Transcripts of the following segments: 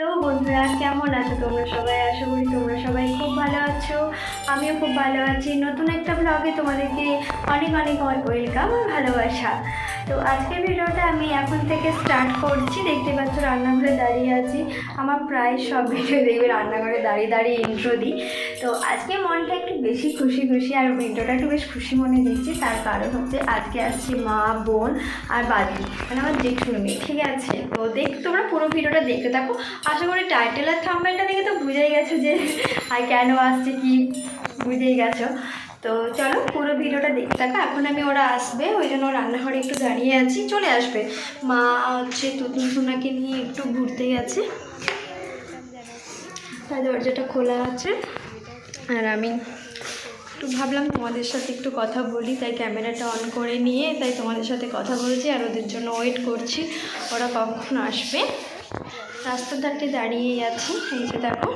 Hello বন্ধুরা, কেমন আছো তোমরা সবাই? আশা করি তোমরা সবাই খুব ভালো আছো। আমিও খুব ভালো আছি। নতুন একটা ব্লগে তোমাদেরকে অনেক অনেক ওয়েলকাম ভালোবাসা। তো আজকের ভিডিওটা আমি এখন থেকে স্টার্ট করছি। দেখতে পাচ্ছ রান্নাঘরে দাঁড়িয়ে আছি। আমার প্রায় সব ভিডিও দেখবে রান্নাঘরে দাঁড়িয়ে দাঁড়িয়ে ইন্ট্রো দিই। তো আজকে মনটা একটু বেশি খুশি খুশি, আর ভিডিওটা একটু বেশ খুশি মনে দিচ্ছি তার কারণ হচ্ছে আজকে আসছি মা, বোন আর বাদি মানে আমার জেঠুর মেয়ে, ঠিক আছে? তো দেখ, তোমরা পুরো ভিডিওটা দেখতে থাকো। আশা করি টাইটেল আর থাম্বেলটা দেখে তো বুঝেই গেছো যে, আর কেন আসছে, কি বুঝেই গেছো। তো চলো, পুরো ভিডিওটা দেখতে থাকো। এখন আমি, ওরা আসবে, ওই জন্য রান্নাঘরে একটু দাঁড়িয়ে আছি। চলে আসবে। মা হচ্ছে তুতুন সোনাকে নিয়ে একটু ঘুরতে গেছে। তাই দরজাটা খোলা আছে। আর আমি একটু ভাবলাম, তোমাদের সাথে একটু কথা বলি। তাই ক্যামেরাটা অন করে নিয়ে, তাই তোমাদের সাথে কথা বলছি, আর ওদের জন্য ওয়েট করছি। ওরা কখন আসবে? রাস্তার ধারটি দাঁড়িয়েই আছি, এই যে দেখো।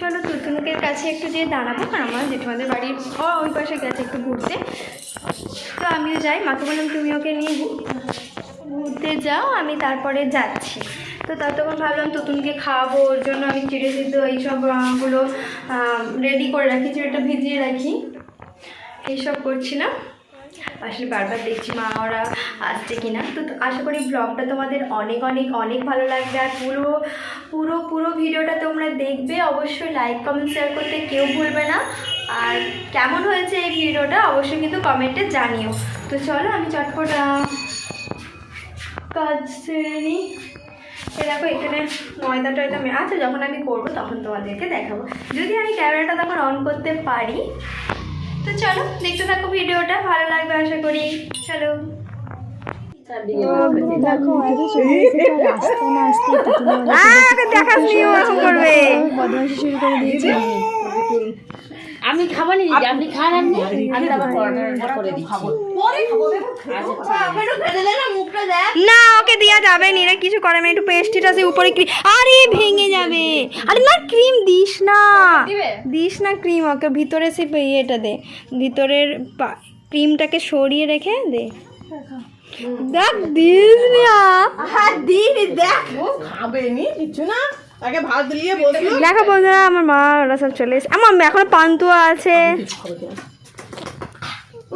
চলো তুতুনকের কাছে একটু যেয়ে দাঁড়াবো, কারণ আমার জেঠুমাদের বাড়ির ওই পাশে গেছে একটু ঘুরতে। তো আমিও যাই, মাকে বললাম তুমি ওকে নিয়ে ঘুরতে যাও, আমি তারপরে যাচ্ছি। তো ততক্ষণ ভাবলাম তুতুনকে খাওয়াবো, ওর জন্য আমি চিড়ে সিদ্ধ এইসবগুলো রেডি করে রাখি, চিড়েটা ভিজিয়ে রাখি। এইসব করছিলাম। আসলে বারবার দেখছি মা ওরা আসছে কিনা। তো আশা করি ব্লগটা তোমাদের অনেক অনেক অনেক ভালো লাগবে। আর পুরো পুরো পুরো ভিডিওটা তোমরা দেখবে। অবশ্যই লাইক কমেন্ট শেয়ার করতে কেউ ভুলবে না। আর কেমন হয়েছে এই ভিডিওটা অবশ্যই কিন্তু কমেন্টে জানিও। তো চলো আমি চটপট কাজ সেরে নিই। দেখো এখানে ময়দা টয়দা মে- আচ্ছা যখন আমি করব তখন তোমাদেরকে দেখাবো। যদি আমি ক্যামেরাটা তখন অন করতে পারি তো চলো দেখতে থাকো ভিডিওটা ভালো লাগবে আশা করি। চলো। দেখো এত ছোট ছোট রাস্তা না আসতে দেখাচ্ছি ওরকম করবে। শুরু করে দিয়েছে। আমি খাব নি আপনি খান আপনি। আমি করে না ওকে দেওয়া যাবে না এরা কিছু করে না একটু পেস্টিট আছে উপরে ক্রিম আরে ভেঙে যাবে। আরে না ক্রিম দিস না। দিস না ক্রিম ওকে ভিতরে সে ইয়েটা দে। ভিতরের পা- ক্রিমটাকে সরিয়ে রেখে দে। দেখ দিস না। হ্যাঁ দিস দেখ। খাবে নি কিছু না। তাকে ভাত দিয়ে বসল। দেখো বন্ধুরা আমার মা ওরা সব চলে এসে আমার এখন পান্তুয়া আছে।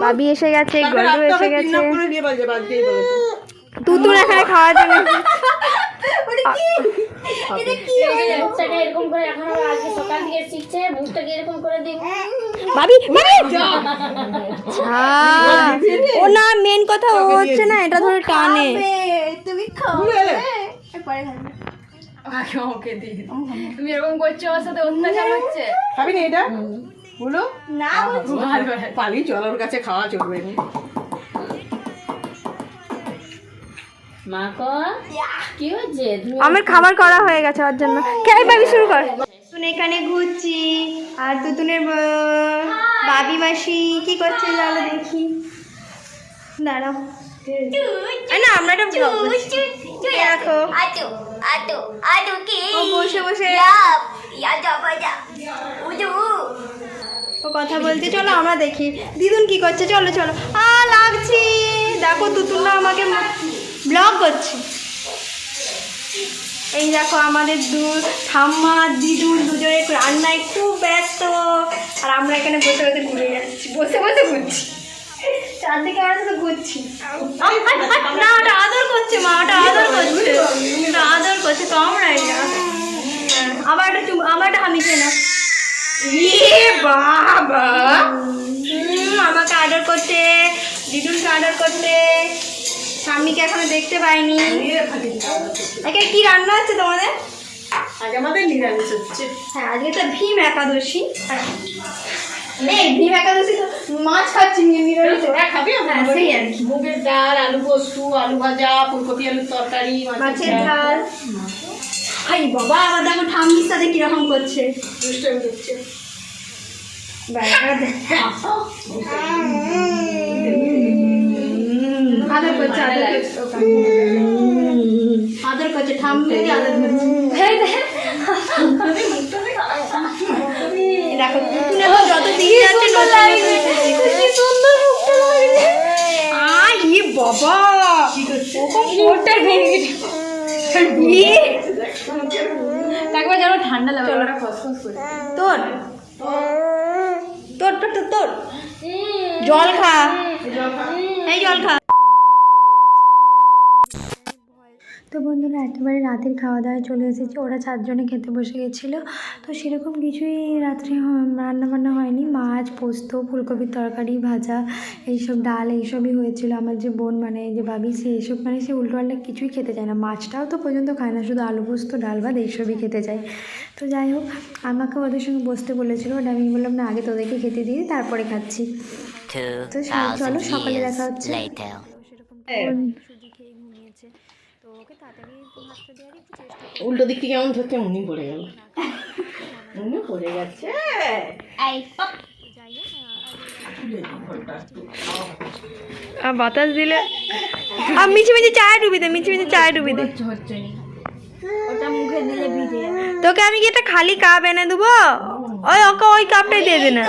বাবি এসে গেছে গরু এসে গেছে। তুতুন এখানে খাওয়ার জন্য মুখটাকে এরকম করে এখন আবার আজকে সকাল থেকে শিখছে মুখটাকে এরকম করে দিই ভাবি ভাবি! আচ্ছা। ও না মেন কথা ও হচ্ছে না এটা ধরে টানে। এলে? তুমি এরকম করছ আমার সাথে অত্যাচার হচ্ছে? খাবি না এটা বলো। না পালি চল ওর কাছে খাওয়া চলবে না। আমার খাবার করা হয়ে গেছে ওর জন্য। কে ভাবি শুরু কর। তুই এখানে ঘুরছি আর তুতুনের বাবি মাসি কি করছে চলো দেখি। দাঁড়াও। না আমরা একটা। দেখো Aduh ki. ও বসে বসে. ও কথা বলছে চলো আমরা দেখি। দিদুন কি করছে? চলো চলো। আ লাগছি। দেখো তুতুন না আমাকে ব্লগ করছে। এই দেখো আমাদের দু ঠাম্মা দিদুন দুজনে রান্নায় খুব ব্যস্ত। আর আমরা এখানে বসে বসে ঘুরে যাচ্ছি। বসে বসে ঘুরছি। চারদিকে আমরা শুধু ঘুরছি। না ওটা আদর করছে মা ওটা আদর করছে। ওটা আদর করছে তো আমরা এটা আবার একটা চুম আবার একটা হামি খেয়ে না ইয়ে বাবা। হুম, আমাকে অর্ডার করতে দিদুনকে অর্ডার করতে স্বামীকে এখনও দেখতে পাইনি। একে কি রান্না হচ্ছে তোমাদের? আজ আমাদের নিরামিষ হচ্ছে। হ্যাঁ আজকে তো ভীম একাদশী। হ্যাঁ। ভীম একাদশী তো মাছ খাচ্ছি নিরামিষ তোরা খাবি হ্যাঁ সেই আর কি। মুগের ডাল আলু পোস্ত আলু ভাজা ফুলকপি তরকারি মাছের হাই বাবা দেখো ঠাম্মির সাথে কীরকম করছে। দুষ্টামি করছে। আদর করছে আদর করছে। আদর করছে ঠাম্মি আদর করছে। দেখো যত দিন যাচ্ছে বাবা। যেন ঠান্ডা লাগে খসখস করে। তোর। তোর তোর তোর জল খা। এই জল খা। তো বন্ধুরা একেবারে রাতের খাওয়া দাওয়া চলে এসেছে। ওরা চারজনে খেতে বসে গেছিল। তো সেরকম কিছুই রাত্রে রান্না বান্না হয়নি। মাছ পোস্ত ফুলকপির তরকারি ভাজা এইসব ডাল এইসবই হয়েছিল। আমার যে বোন মানে যে ভাবি সে এইসব মানে সে উল্টো পাল্টা কিছুই খেতে চায় না। মাছটাও তো পর্যন্ত খায় না শুধু আলু পোস্ত ডাল ভাত এইসবই খেতে চায়। তো যাই হোক আমাকে ওদের সঙ্গে বসতে বলেছিল। ওটা আমি বললাম না আগে তোদেরকে খেতে দিই তারপরে খাচ্ছি। তো চলো সকালে দেখা হচ্ছে। খেয়ে ঘুমিয়েছে। তো ওকে তাড়াতাড়ি ভাতটা দেওয়ারই একটু চেষ্টা উল্টো দিক থেকে কেমন উনি পড়ে গেল। উনি পড়ে গেছে। আর বাতাস দিলে? আর মিছি মিছি চায় ডুবি দে মিছি মিছি চায় ডুবি দে। হচ্ছে নি ওটা মুখে দিলে ভিজে তোকে আমি কি একটা খালি কাপ এনে দেবো? ওই ওকে ওই কাপটাই দিয়ে দে না।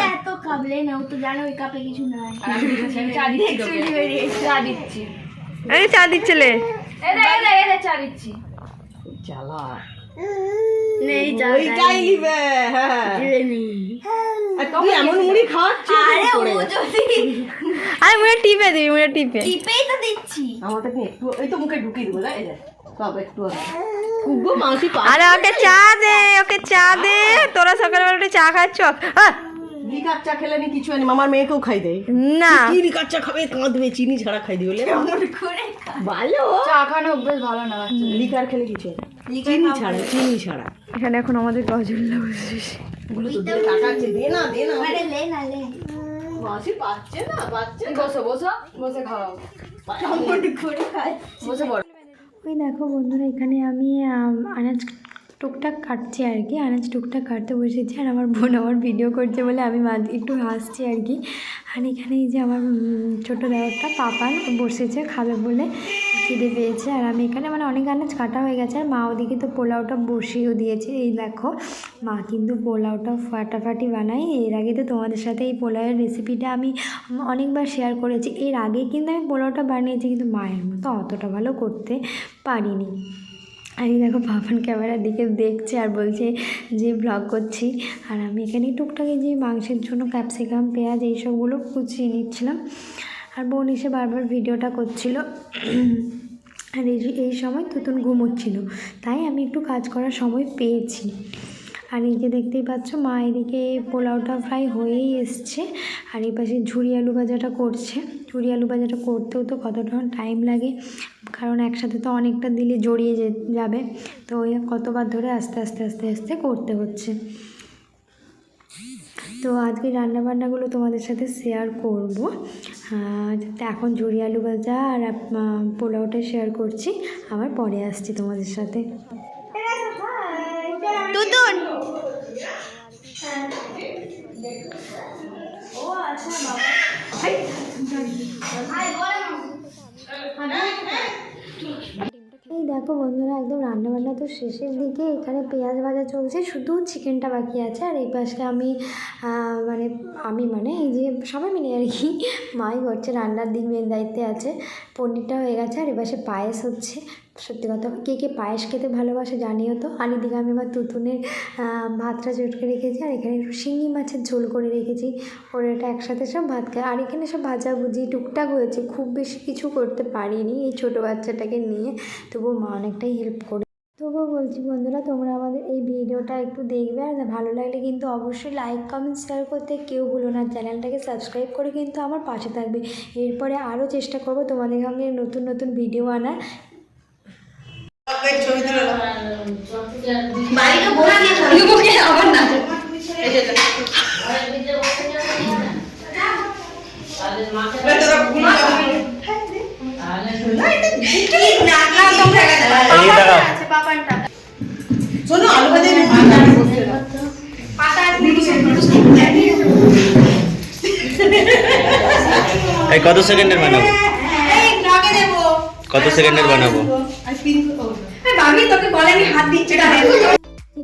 আরে দেখ, চা দিচ্ছি। জ্বালা। নেই ওইটাই নিবে হ্যাঁ। আর তুই এমন মুড়ি খাওয়াচ্ছিস আরে ও যদি আরে মুড়ে টিপে দিবি মুড়ে টিপে। টিপেই তো দিচ্ছি। আমাদেরকে একটু এই তো মুখে ঢুকিয়ে দেবো না এই সব একটু খুব মাসি পা আরে ওকে চা দে ওকে চা দে। তোরা সকালবেলা উঠে চা খাচ্ছ? লিকার চা খেলে নি কিছু আনি মামার মেয়েকেও খাই দেয় না। কি লিকার চা খাবে? কাঁদবে চিনি ছাড়া খাই দিবে ভালো। চা খানো অভ্যেস ভালো না। লিকার খেলে কিছু চিনি ছাড়া চিনি ছাড়া। এখানে এখন আমাদের গজল্লা বসেছে। ওগুলো তো দিয়ে টাকাচ্ছে দে না দে না। লে না লে। মাসি পাচ্ছে না পাচ্ছে বসো বসো বসে খাওয়াও বসে পড়ো। ওই দেখো বন্ধুরা এখানে আমি আনাজ টুকটাক কাটছি আর কি। আনাজ টুকটাক কাটতে বসেছি আর আমার বোন আমার ভিডিও করছে বলে আমি মাঝ- একটু হাসছি আর কি। আর এখানে এই যে আমার ছোটো দেওয়ারটা পাপান বসেছে খাবে বলে খিদে পেয়েছে। আর আমি এখানে মানে অনেক আনাজ কাটা হয়ে গেছে। আর মা ওদিকে তো পোলাওটা বসিয়েও দিয়েছে। এই দেখো, মা কিন্তু পোলাওটা ফাটাফাটি বানাই এর আগে তো তোমাদের সাথে এই পোলাওয়ের রেসিপিটা আমি অনেকবার শেয়ার করেছি। এর আগে কিন্তু আমি পোলাওটা বানিয়েছি কিন্তু মায়ের মতো অতটা ভালো করতে পারিনি। এই দেখো পাপান ক্যামেরার দিকে দেখছে আর বলছে যে ব্লগ করছি। আর আমি এখানে টুকটাকি যে মাংসের জন্য ক্যাপসিকাম পেঁয়াজ এইসবগুলো কুচিয়ে নিচ্ছিলাম। আর বোন এসে বারবার ভিডিওটা করছিল। আর এই এই সময় তুতুন ঘুমোচ্ছিল। তাই আমি একটু কাজ করার সময় পেয়েছি। আর এই যে দেখতেই পাচ্ছ, মা এদিকে পোলাওটা ফ্রাই হয়েই এসছে। আর এই পাশে ঝুরি আলু ভাজাটা করছে। ঝুড়ি আলু ভাজাটা করতেও তো কতটা টাইম লাগে, কারণ একসাথে তো অনেকটা দিলে জড়িয়ে যাবে। তো ওই কতবার ধরে আস্তে আস্তে আস্তে আস্তে করতে হচ্ছে। তো আজকে রান্নাবান্নাগুলো তোমাদের সাথে শেয়ার করব। এখন ঝুরি আলু ভাজা আর পোলাওটা শেয়ার করছি। আবার পরে আসছি তোমাদের সাথে। তুতুন এই দেখো বন্ধুরা, একদম রান্নাবান্না তো শেষের দিকে। এখানে পেঁয়াজ ভাজা চলছে, শুধু চিকেনটা বাকি আছে। আর এই পাশে আমি মানে আমি মানে এই যে সবাই মিলে আর কি, মাই করছে, রান্নার দিক মেন দায়িত্বে আছে। পনিরটা হয়ে গেছে, আর এপাশে পায়েস হচ্ছে। সত্যি কথা। কে কে পায়েস খেতে ভালোবাসে জানিও তো? আর এদিকে আমি আবার তুতুনের ভাতটা চটকে রেখেছি আর এখানে একটু শিঙি মাছের ঝোল করে রেখেছি। ওর এটা একসাথে সব ভাত খায়। আর এখানে সব ভাজাভুজি টুকটাক হয়েছে। খুব বেশি কিছু করতে পারিনি এই ছোটো বাচ্চাটাকে নিয়ে। তবুও মা অনেকটাই হেল্প করে। তবুও বলছি বন্ধুরা, তোমরা আমাদের এই ভিডিওটা একটু দেখবে। আর ভালো লাগলে কিন্তু অবশ্যই লাইক কমেন্ট শেয়ার করতে কেউ ভুলো না। চ্যানেলটাকে সাবস্ক্রাইব করে কিন্তু আমার পাশে থাকবে। এরপরে আরও চেষ্টা করব তোমাদের সঙ্গে নতুন নতুন ভিডিও আনার। শোনো আলু ভাজা কত সেকেন্ডের বানাবো? কত সেকেন্ডের বানাবো? ভাবি তোকে আমি হাত দিচ্ছি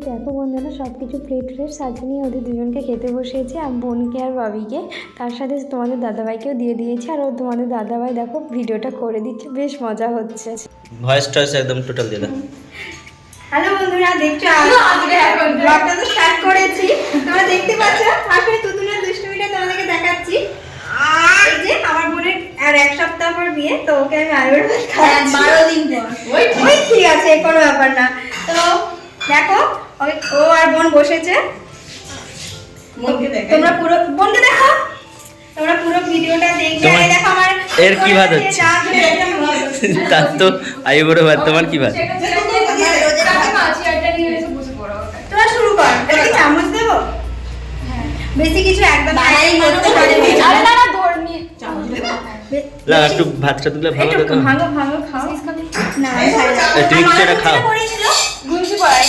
দেখো বন্ধুরা সব কিছু প্লেট প্লেট সাজিয়ে নিয়ে ওদের দুজনকে খেতে বসিয়েছে আর বোনকে আর বাবিকে। তার সাথে তোমাদের দাদাভাইকেও দিয়ে দিয়েছে আর ও তোমাদের দাদাভাই দেখো ভিডিওটা করে দিচ্ছে বেশ মজা হচ্ছে। ভয়েস টয়েস একদম টোটাল দাও। হ্যালো বন্ধুরা দেখছ? আজকে এখন ব্লগটা তো স্টার্ট করেছি। তোমরা দেখতে পাচ্ছ আসলে তুতুনের দুষ্টুমিটা তোমাদেরকে দেখাচ্ছি। এই যে আমার বোনের আর এক সপ্তাহ পর বিয়ে তো ওকে আমি খাওয়াচ্ছি। বারো দিন পর ওই ঠিক আছে কোনো ব্যাপার না। তো দেখো ওই- ও আর বোন বসেছে। মনকে তোমরা পুরো বোনকে দেখো। তোমরা পুরো ভিডিওটা দেখবে। এই দেখো আমার এর কি ভাত হচ্ছে? তার তো আয়ু বড় ভাত তোমার কি ভাত? তোরা শুরু কর। এটা কি চামচ দেবো? বেশি কিছু একদম আরে না না একটু ভাতটা তুলে ভালো দেখো ভাঙো ভাঙো খাও। না খাই না। এই তুমি কিছু খাও। গুনছি পড়াই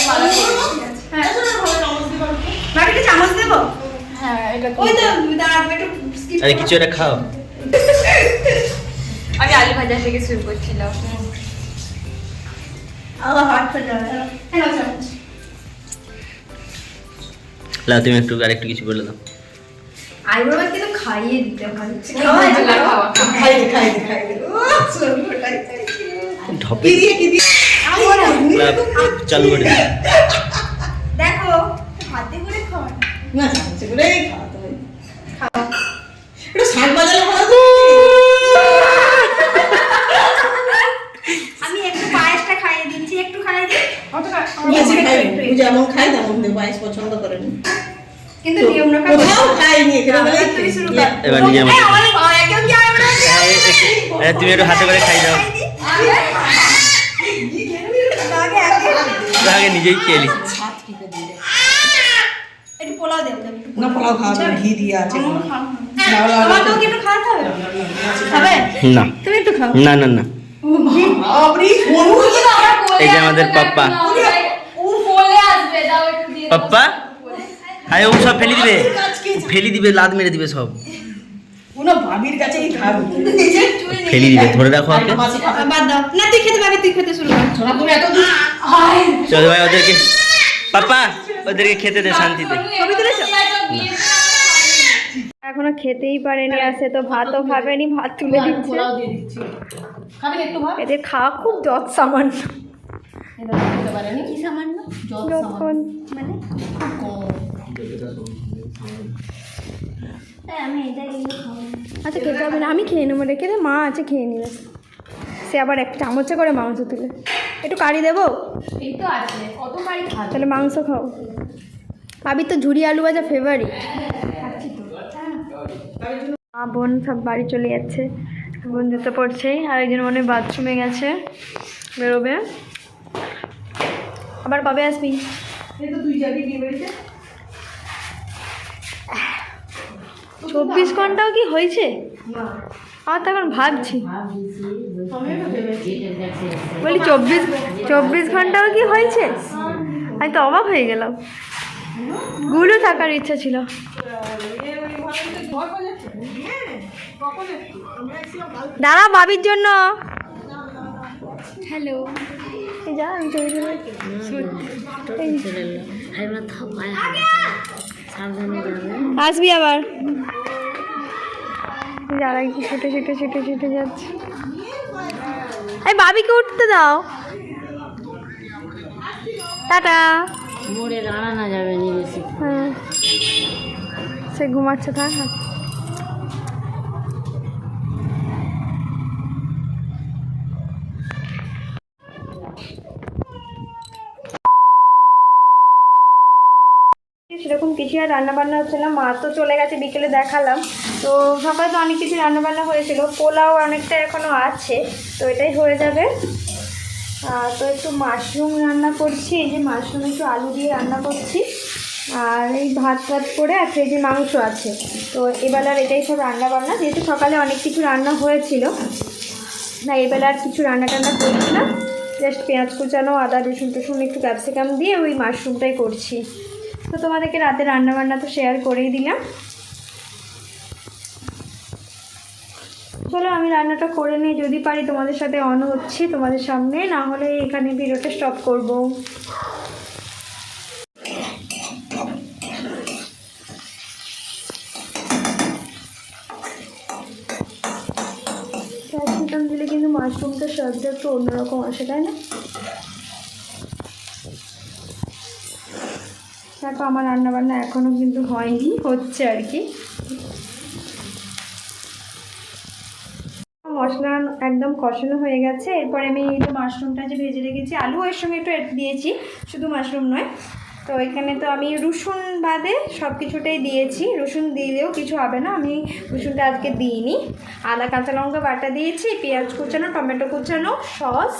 হ্যাঁ। চামচ দেবো? হ্যাঁ এটা ওই তো দাঁড়া একটু skip আরে কিছু একটা খাও। আমি আলু ভাজা থেকে শুরু করছিলাম। না তুমি একটু আর একটু কিছু বলে দাও। আইব্রোকে তো খাইয়ে দিতে হয় খাওয়া খাওয়া খাই দে, খাই দে, খাই দে। ঢপে কি দিয়ে, কি দিয়ে? না, চালু করে। দেখো হাতে করে খাওয়া না, চামচে করেই খাওয়াতে হয়। একটু শাক বাজালে ভালো তো। আমি একটু পায়েসটা খাইয়ে দিচ্ছি একটু খাইয়ে দিই খাই। ও যেমন খায় তেমন পায়েস পছন্দ করে না। কিন্তু নিয়ম রক্ষা কোথাও খাইনি, এখানে বলেই তুমি শুরু খেয়েছি। কর এবার নিজের মতো তুমি একটু হাতে করে খাই দাও আগে আগে আগে নিজেই খেয়ে নিচ্ছি না, পোলাও না, ঘি দিয়ে আছে না, এই যে আমাদের পাপ্পা। পাপ্পা আরে ও সব ফেলে দিবে ফেলি দিবে লাদ মেরে দিবে সব। কোনো ভাবির কাছেই খাবে। ফেলি দিবে ধরে রাখো ওকে। বাদ দাও। না তুই খেতে পাবি তুই খেতে শুরু কর। ছোড়া, তুমি এত চল ভাই ওদেরকে খেতে দে শান্তিতে। ছবি তুলেছো? এখনও খেতেই পারেনি আসে তো ভাতও খাবেনি ভাত তুলে দিচ্ছে? এদের খাওয়া খুব যত সামান্য। কি যখন মানে কম। তাই আমি এটা এগুলো খাব না। আচ্ছা খেতে হবে না। আমি খেয়ে নেব রেখে দে। মা আছে খেয়ে নিবে। সে আবার এক চামচে করে মাংস তুলে। একটু কারি দেবো? এই তো আছে। কত বাড়ি খাবে? তাহলে মাংস খাও। ভাবি তো ঝুড়ি আলু ভাজা ফেভারিট মা বোন সব বাড়ি চলে যাচ্ছে। বোন যেতে পড়ছেই আর একজন মনে বাথরুমে গেছে। বেরোবে। আবার কবে আসবি? এই তো দুই জায়গায় বিয়ে বাড়িতে। চব্বিশ ঘন্টাও কি হয়েছে? আমার তখন ভাবছি। বলি চব্বিশ চব্বিশ ঘন্টাও কি হয়েছে? আমি তো অবাক হয়ে গেলাম। গুলো থাকার ইচ্ছা ছিল। দাঁড়া বাবির জন্য। হ্যালো। যা আমি এই, আসবি আবার। যারা কি ছুটে ছুটে ছুটে ছুটে যাচ্ছে। এই বাবিকে উঠতে দাও। টাটা। মোড়ে দাঁড়ানো যাবে হ্যাঁ। সে ঘুমাচ্ছে থাক। কিছু আর রান্নাবান্না হচ্ছে না। মা তো চলে গেছে, বিকেলে দেখালাম। তো সকালে তো অনেক কিছু রান্নাবান্না হয়েছিল। পোলাও অনেকটা এখনও আছে, তো এটাই হয়ে যাবে। তো একটু মাশরুম রান্না করছি। এই যে মাশরুম একটু আলু দিয়ে রান্না করছি। আর এই ভাত ভাত করে আর যে মাংস আছে। তো এবেলার এটাই সব রান্না বান্না যেহেতু সকালে অনেক কিছু রান্না হয়েছিল, না এবেলা আর কিছু রান্না টান্না করছি না। জাস্ট পেঁয়াজ কুচানো, আদা রসুন টসুন, একটু ক্যাপসিকাম দিয়ে ওই মাশরুমটাই করছি। তো তোমাদেরকে রাতে রান্নাবান্না তো শেয়ার করেই দিলাম। চলো আমি রান্নাটা করে নিই, যদি পারি তোমাদের সাথে অন হচ্ছে তোমাদের সামনে, না হলে এখানে ভিডিওটা স্টপ করব। ক্যাপসিকাম দিলে কিন্তু মাশরুমটা স্বাদটা একটু অন্যরকম আসে, তাই না? দেখো আমার রান্নাবান্না এখনও কিন্তু হয়নি, হচ্ছে আর কি। মশলা একদম কষানো হয়ে গেছে, এরপরে আমি এই যে মাশরুমটা যে ভেজে রেখেছি, আলু এর সঙ্গে একটু দিয়েছি, শুধু মাশরুম নয়। তো এখানে তো আমি রসুন বাদে সব কিছুটাই দিয়েছি, রসুন দিলেও কিছু হবে না, আমি রসুনটা আজকে দিইনি। আদা, কাঁচা লঙ্কা বাটা দিয়েছি, পেঁয়াজ কুচানো, টমেটো কুচানো, সস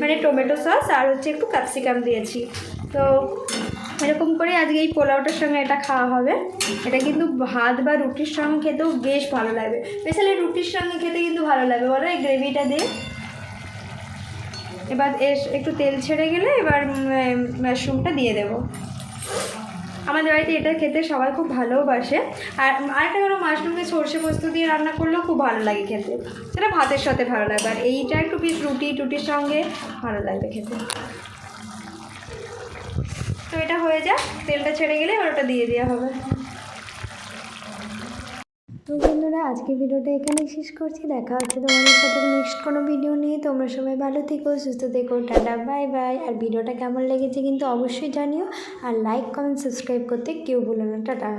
মানে টমেটো সস, আর হচ্ছে একটু ক্যাপসিকাম দিয়েছি। তো এরকম করে আজকে এই পোলাওটার সঙ্গে এটা খাওয়া হবে। এটা কিন্তু ভাত বা রুটির সঙ্গে খেতেও বেশ ভালো লাগবে। স্পেশালি রুটির সঙ্গে খেতে কিন্তু ভালো লাগবে। বলো এই গ্রেভিটা দিয়ে। এবার এর একটু তেল ছেড়ে গেলে এবার মাশরুমটা দিয়ে দেবো। আমাদের বাড়িতে এটা খেতে সবাই খুব ভালোবাসে। আর আরেকটা কোনো মাশরুমকে সর্ষে পোস্ত দিয়ে রান্না করলেও খুব ভালো লাগে খেতে। সেটা ভাতের সাথে ভালো লাগবে। আর এইটা একটু বেশ রুটি টুটির সঙ্গে ভালো লাগবে খেতে। এটা হয়ে যাক, তেলটা ছেড়ে গেলে আর ওটা দিয়ে দেওয়া হবে। তো বন্ধুরা, আজকে ভিডিওটা এখানে শেষ করছি। দেখা হচ্ছে তোমাদের সাথে নেক্সট কোনো ভিডিও নিয়ে। তোমরা সবাই ভালো থেকো, সুস্থ থেকো, টাটা বাই বাই আর ভিডিওটা কেমন লেগেছে কিন্তু অবশ্যই জানিও। আর লাইক কমেন্ট সাবস্ক্রাইব করতে কেউ ভুলো না। টাটা।